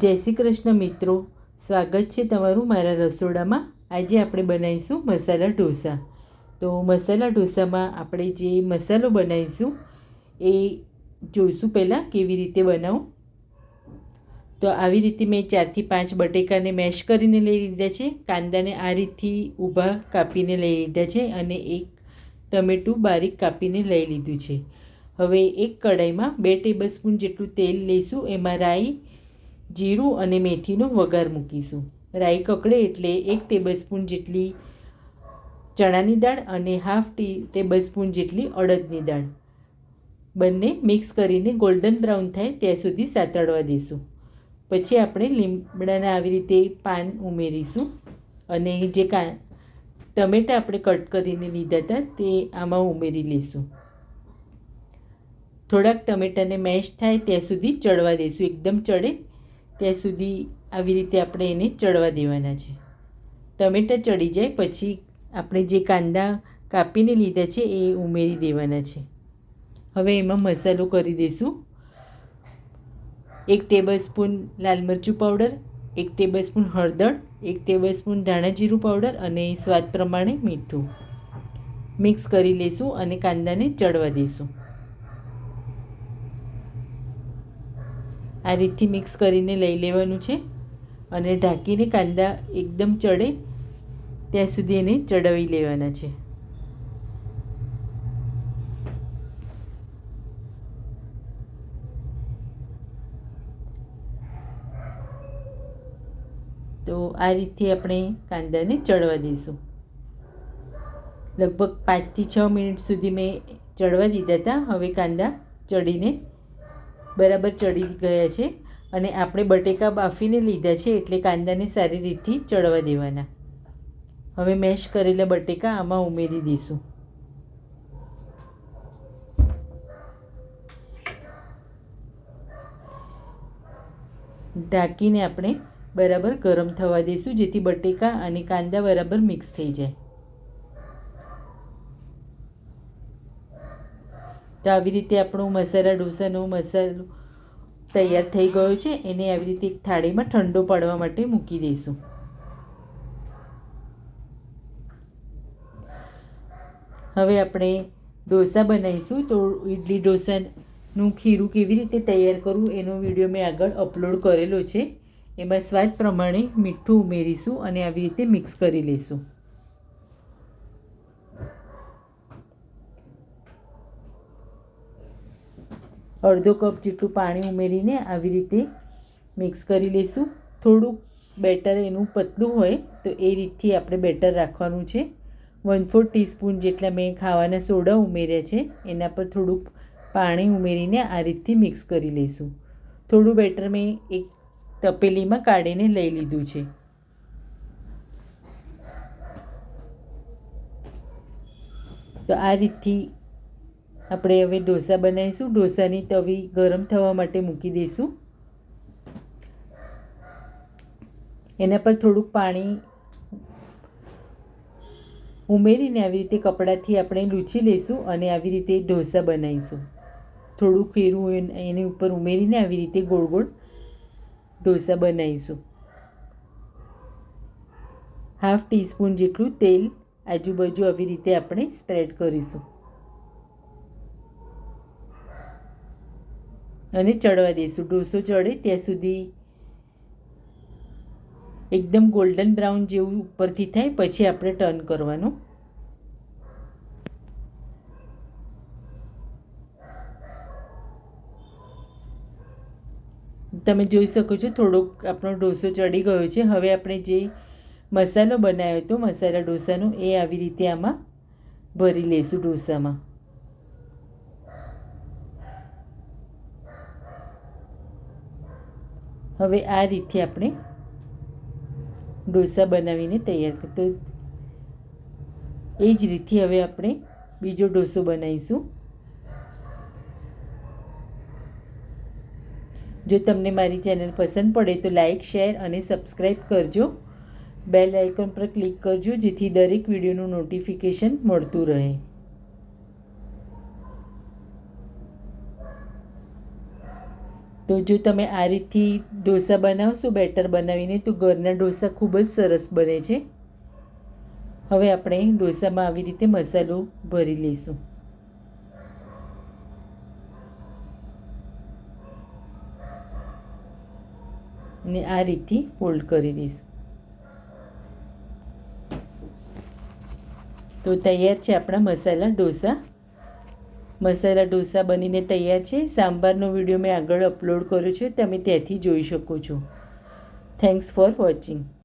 જય શ્રી કૃષ્ણ મિત્રો. સ્વાગત છે તમારું મારા રસોડામાં. આજે આપણે બનાવીશું મસાલા ઢોસા. તો મસાલા ઢોસામાં આપણે જે મસાલો બનાવીશું એ જોઈશું પહેલાં કેવી રીતે બનાવું. તો આવી રીતે મેં ચારથી પાંચ બટેકાને મેશ કરીને લઈ લીધા છે. કાંદાને આ રીતથી ઊભા કાપીને લઈ લીધા છે અને એક ટમેટું બારીક કાપીને લઈ લીધું છે. હવે એક કઢાઈમાં બે ટેબલસ્પૂન જેટલું તેલ લઈશું. એમાં રાઈ જીરું અને મેથીનો વઘાર મૂકીશું. રાઈ કકડે એટલે એક ટેબલસ્પૂન જેટલી ચણાની દાળ અને હાફ ટી ટેબલસ્પૂન જેટલી અડદની દાળ. બંને મિક્સ કરીને ગોલ્ડન બ્રાઉન થાય ત્યાં સુધી સાતળવા દઈશું પછી આપણે લીમડાના આવી રીતે પાન ઉમેરીશું અને જે કા ટમેટા આપણે કટ કરીને લીધા હતા તે આમાં ઉમેરી લઈશું થોડાક ટમેટાને મેશ થાય ત્યાં સુધી ચડવા દઈશું એકદમ ચડે ત્યાં સુધી આવી રીતે આપણે એને ચડવા દેવાના છે. ટમેટાં ચડી જાય પછી આપણે જે કાંદા કાપીને લીધા છે એ ઉમેરી દેવાના છે. હવે એમાં મસાલો કરી દઈશું. એક ટેબલ સ્પૂન લાલ મરચું પાવડર, એક ટેબલ સ્પૂન હળદર, એક ટેબલ સ્પૂન ધાણા જીરું પાવડર અને સ્વાદ પ્રમાણે મીઠું. મિક્સ કરી લઈશું અને કાંદાને ચડવા દઈશું. આ રીતથી મિક્સ કરીને લઈ લેવાનું છે. અને ઢાંકીને કાંદા એકદમ ચડે, ત્યાં સુધી એને ચડાવી લેવાના છે. તો આ રીતથી આપણે કાંદાને ચડવા દઈશું. લગભગ પાંચથી છ મિનિટ સુધી મેં ચડવા દીધા હતા. હવે કાંદા ચડીને બરાબર ચડી ગયા છે અને આપણે બટેકા બાફીને લીધા છે એટલે કાંદાને સારી રીતથી ચડવા દેવાના. હવે મેશ કરેલા બટેકા આમાં ઉમેરી દઈશું. ઢાંકીને આપણે બરાબર ગરમ થવા દઈશું જેથી બટેકા અને કાંદા બરાબર મિક્સ થઈ જાય. તો આવી રીતે આપણું મસાલા ઢોસાનો મસાલો તૈયાર થઈ ગયો છે. એને આવી રીતે એક થાળીમાં ઠંડો પાડવા માટે મૂકી દઈશું. હવે આપણે ઢોસા બનાવીશું. તો ઇડલી ઢોસાનું ખીરું કેવી રીતે તૈયાર કરવું એનો વીડિયો મેં આગળ અપલોડ કરેલો છે. એમાં સ્વાદ પ્રમાણે મીઠું ઉમેરીશું અને આવી રીતે મિક્સ કરી લઈશું. અડધો કપ જેટલું પાણી ઉમેરીને આવી રીતે મિક્સ કરી લઈશું. થોડુંક બેટર એનું પતલું હોય તો એ રીતથી આપણે બેટર રાખવાનું છે. વન ફોર ટીસ્પૂન જેટલા મેં ખાવાના સોડા ઉમેર્યા છે, એના પર થોડુંક પાણી ઉમેરીને આ રીતથી મિક્સ કરી લઈશું. થોડું બેટર મેં એક તપેલીમાં કાઢીને લઈ લીધું છે. તો આ રીતથી આપણે હવે ઢોસા બનાવીશું. ઢોસાની તવી ગરમ થવા માટે મૂકી દઈશું. એના પર થોડુંક પાણી ઉમેરીને આવી રીતે કપડાથી આપણે લૂછી લઈશું અને આવી રીતે ઢોસા બનાવીશું. થોડું ખીરું એની ઉપર ઉમેરીને આવી રીતે ગોળ ગોળ ઢોસા બનાવીશું. હાફ ટીસ્પૂન જેટલું તેલ આજુબાજુ આવી રીતે આપણે સ્પ્રેડ કરીશું. અને ચડવા દઈશું. ઢોસો ચડે ત્યાં સુધી એકદમ ગોલ્ડન બ્રાઉન જેવું ઉપરથી થાય, પછી આપણે ટર્ન કરવાનું. તમે જોઈ શકો છો થોડોક આપણો ઢોસો ચડી ગયો છે. હવે આપણે જે મસાલો બનાવ્યો હતો, મસાલા ઢોસાનો, એ આવી રીતે આમાં ભરી લઈશું ઢોસામાં. હવે આ રીતે આપણે ઢોસા બનાવીને તૈયાર કરી તો એ જ રીતથી હવે આપણે બીજો ઢોસો બનાવીશું. જો તમને મારી ચેનલ પસંદ પડે તો લાઇક શેર અને સબસ્ક્રાઈબ કરજો. બેલ આઇકોન પર ક્લિક કરજો જેથી દરેક વિડીયોનું નોટિફિકેશન મળતું રહે. તો જો તમે આ રીતથી ઢોસા બનાવશો, બેટર બનાવીને, તો ઘરના ઢોસા ખૂબ જ સરસ બને છે. હવે આપણે ઢોસામાં આવી રીતે મસાલો ભરી લઈશું. અને આ રીતથી ફોલ્ડ કરી દઈશું. તો તૈયાર છે આપણા મસાલા ઢોસા. મસાલા ઢોસા બનીને તૈયાર છે. સાંભારનો વીડિયો મેં આગળ અપલોડ કર્યો છે. તમે ત્યાંથી જોઈ શકો છો. Thanks for watching